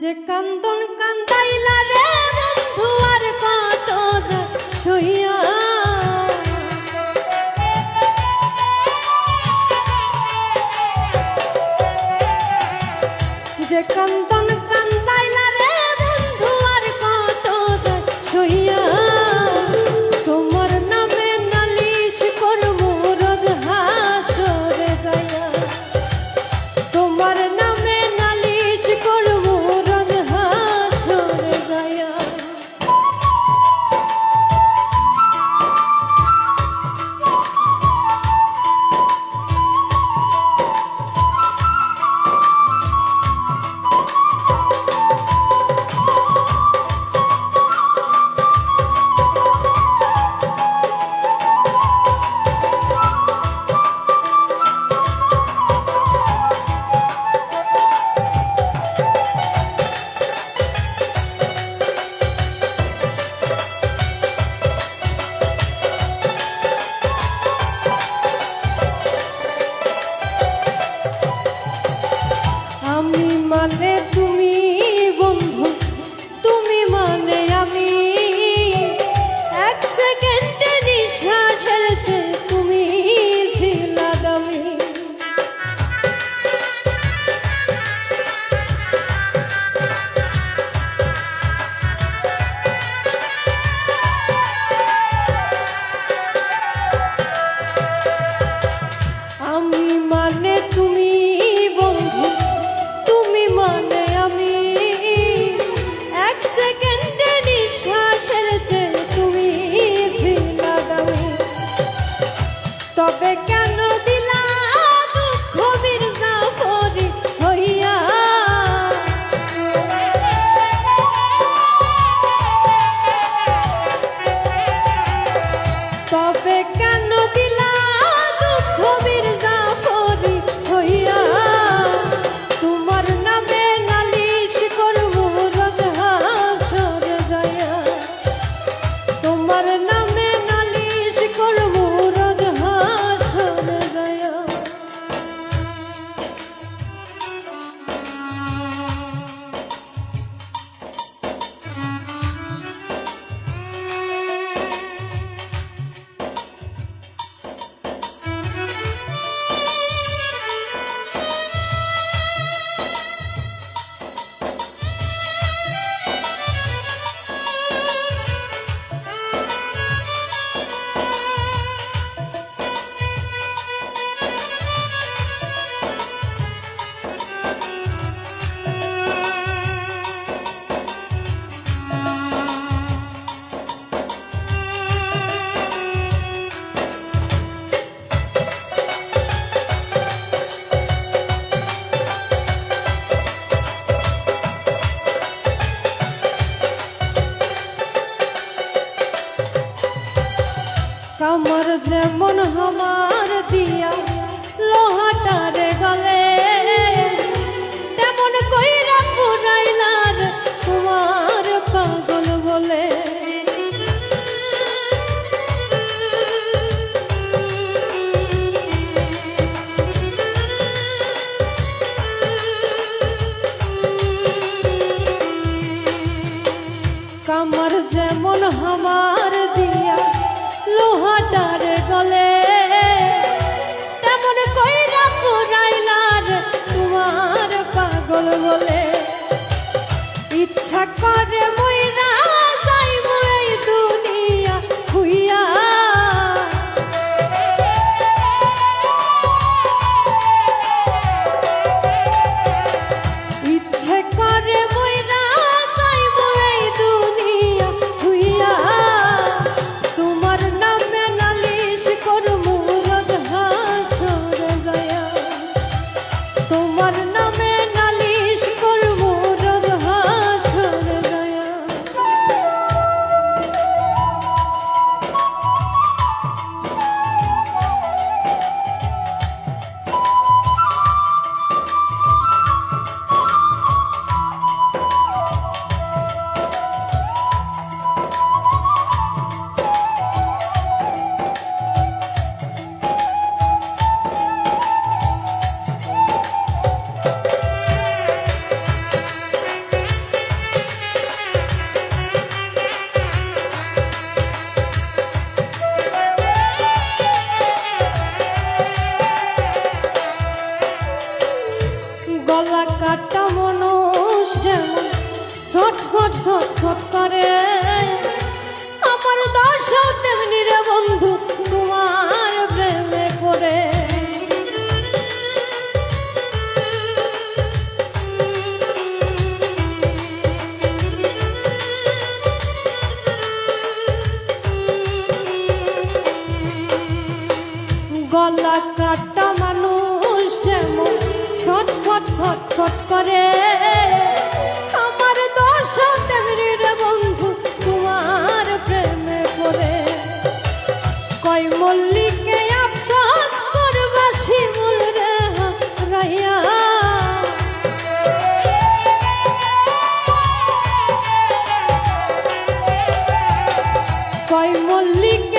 যে কান্দন কান্দাইলা রে বন্ধু আর কত যে সহিয়া যে কান্দন বলে ইচ্ছা করে মই তোমার কাটা মনুষ যেমন ছটফট ছটফট করে। আমার দশ তেমনি রে বন্ধু তোমার প্রেমে করে গলা কাটা মানুষ যেমন ছটফট ছটফট করে। আমার রে বন্ধু তোমার প্রেমে পড়ে। কয় মল্লিকে কয় মল্লিকে